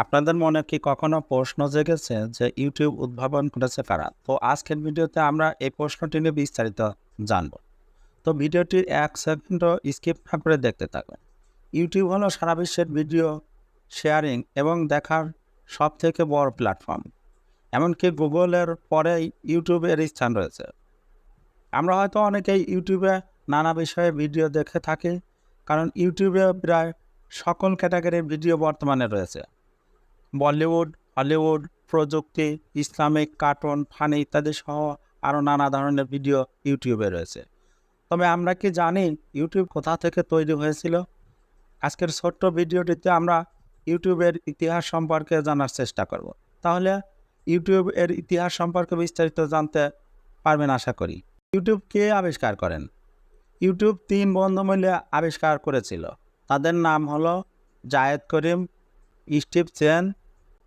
আপনাদের মনে কি কখনো প্রশ্ন জেগেছে যে ইউটিউব উদ্ভাবন করেছে কারা? তো আজকের ভিডিওতে আমরা এই প্রশ্নটি নিয়ে বিস্তারিত জানব। তো ভিডিওটি এক সেকেন্ডও স্কিপ না করে দেখতে থাকুন। ইউটিউব হলো সারা বিশ্বের ভিডিও শেয়ারিং এবং দেখার সব থেকে বড় প্ল্যাটফর্ম। এমনকি গুগলের পরেই ইউটিউবের স্থান রয়েছে। আমরা হয়তো অনেকেই ইউটিউবে নানা বিষয়ে ভিডিও দেখে থাকি, কারণ ইউটিউবে প্রায় সকল ক্যাটাগরির ভিডিও বর্তমানে রয়েছে। বলিউড, হলিউড, প্রযুক্তি, ইসলামিক, কার্টুন, ফানি ইত্যাদি সহ আরও নানা ধরনের ভিডিও ইউটিউবে রয়েছে। তবে আমরা কি জানি ইউটিউব কোথা থেকে তৈরি হয়েছিল? আজকের ছোট্ট ভিডিওটিতে আমরা ইউটিউবের ইতিহাস সম্পর্কে জানার চেষ্টা করব। তাহলে ইউটিউব এর ইতিহাস সম্পর্কে বিস্তারিত জানতে পারবেন আশা করি। ইউটিউব কে আবিষ্কার করেন? ইউটিউব তিন বন্ধু মিলে আবিষ্কার করেছিল। তাদের নাম হলো Jawed Karim, Steve Chen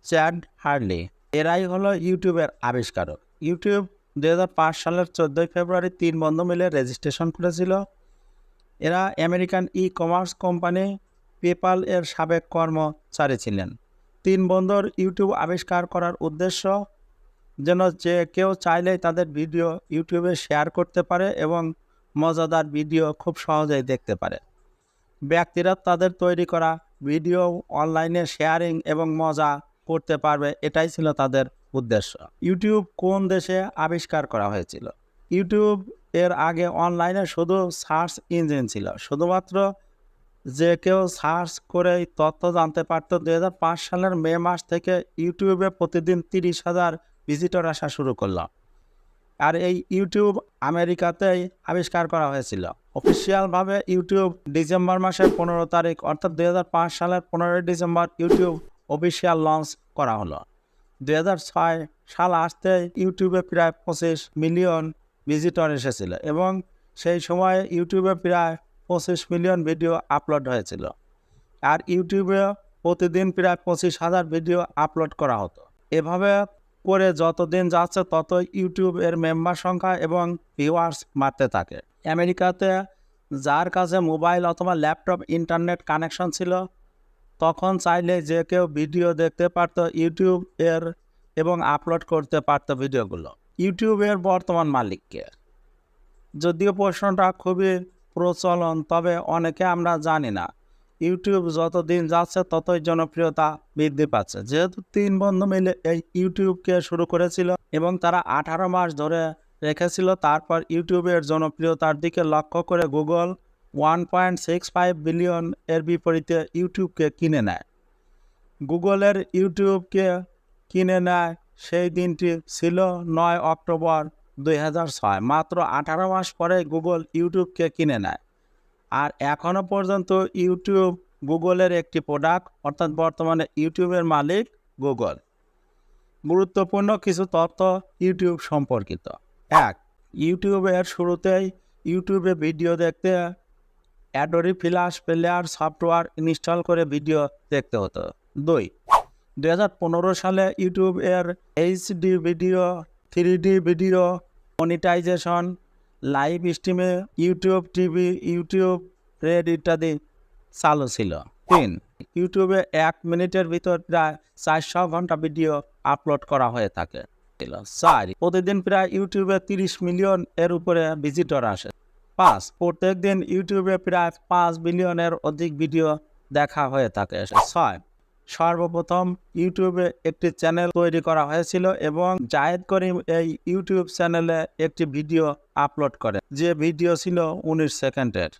Chad Hurley. এরাই হলো ইউটিউবের আবিষ্কারক। ইউটিউব দু হাজার পাঁচ সালের চোদ্দোই ফেব্রুয়ারি তিন বন্ধু মিলে রেজিস্ট্রেশন করেছিল। এরা American e commerce company PayPal এর সাবেক কর্মচারী ছিলেন। তিন বন্ধুর ইউটিউব আবিষ্কার করার উদ্দেশ্য যেন যে কেউ চাইলেই তাদের ভিডিও ইউটিউবে শেয়ার করতে পারে এবং মজাদার ভিডিও খুব সহজেই দেখতে পারে। ব্যক্তিরা তাদের তৈরি করা ভিডিও, অনলাইনে শেয়ারিং এবং মজা করতে পারবে, এটাই ছিল তাদের উদ্দেশ্য। ইউটিউব কোন দেশে আবিষ্কার করা হয়েছিল? ইউটিউব এর আগে অনলাইনে শুধু সার্চ ইঞ্জিন ছিল। শুধুমাত্র যে কেউ সার্চ করে তথ্য জানতে পারত, দুই হাজার পাঁচ সালের মে মাস থেকে ইউটিউবে প্রতিদিন তিরিশ হাজার ভিজিটর আসা শুরু করল। আর এই ইউটিউব আমেরিকাতেই আবিষ্কার করা হয়েছিল। অফিসিয়ালভাবে ইউটিউব ডিসেম্বর মাসের পনেরো তারিখ, অর্থাৎ দুই হাজার পাঁচ সালের পনেরোই ডিসেম্বর ইউটিউব অফিসিয়াল লঞ্চ করা হলো। দু হাজার ছয় সাল আসতে ইউটিউবে প্রায় পঁচিশ মিলিয়ন ভিজিটর এসেছিল এবং সেই সময় ইউটিউবে প্রায় পঁচিশ মিলিয়ন ভিডিও আপলোড হয়েছিল। আর ইউটিউবে প্রতিদিন প্রায় পঁচিশ হাজার ভিডিও আপলোড করা হতো। এভাবে করে যতদিন যাচ্ছে তত ইউটিউবের মেম্বার সংখ্যা এবং ভিউয়ার্স বাড়তে থাকে। আমেরিকাতে যার কাছে মোবাইল অথবা ল্যাপটপ, ইন্টারনেট কানেকশন ছিল তখন চাইলে যে কেউ ভিডিও দেখতে পারতো ইউটিউব এর এবং আপলোড করতে পারতো ভিডিওগুলো। ইউটিউবের বর্তমান মালিককে। যদিও প্রশ্নটা খুবই প্রচলন, তবে অনেকে আমরা জানি না। ইউটিউব যত দিন যাচ্ছে ততই জনপ্রিয়তা বৃদ্ধি পাচ্ছে। যেহেতু তিন বন্ধু মিলে এই ইউটিউবকে শুরু করেছিল এবং তারা আঠারো মাস ধরে রেখেছিল, তারপর ইউটিউবের জনপ্রিয়তার দিকে লক্ষ্য করে Google one point six five billion এর বিপরীতে ইউটিউবকে কিনে নেয়। গুগলের ইউটিউবকে কিনে নেয় সেই দিনটি ছিল নয় অক্টোবর দুই মাত্র আঠারো মাস পরে গুগল ইউটিউবকে কিনে নেয়। আর এখনও পর্যন্ত ইউটিউব গুগলের একটি প্রোডাক্ট অর্থাৎ বর্তমানে ইউটিউবের মালিক গুগল। গুরুত্বপূর্ণ কিছু তথ্য ইউটিউব সম্পর্কিত। এক, ইউটিউবের শুরুতেই ইউটিউবে ভিডিও দেখতে Adobe flash player software install করে ভিডিও দেখতে হতো। দুই দুই সালে ইউটিউব এর HD video three D video monetization live স্ট্রিমে YouTube TV YouTube red ইত্যাদি চালু ছিল। তিন ইউটিউবে এক মিনিটের ভিতর প্রায় চারশো ঘণ্টা ভিডিও আপলোড করা হয়ে থাকে। চার, প্রতিদিন প্রায় ইউটিউবে তিরিশ মিলিয়ন এর উপরে ভিজিটর আসে। পাঁচ। প্রত্যেক দিন ইউটিউবে প্রায় পাঁচ বিলিয়নের অধিক ভিডিও দেখা হয়ে থাকে। ছয়। সর্বপ্রথম ইউটিউবে একটি চ্যানেল তৈরি করা হয়েছিল এবং জায়েদ করিম এই ইউটিউব চ্যানেলে একটি ভিডিও আপলোড করে যে ভিডিও ছিল উনিশ সেকেন্ডের।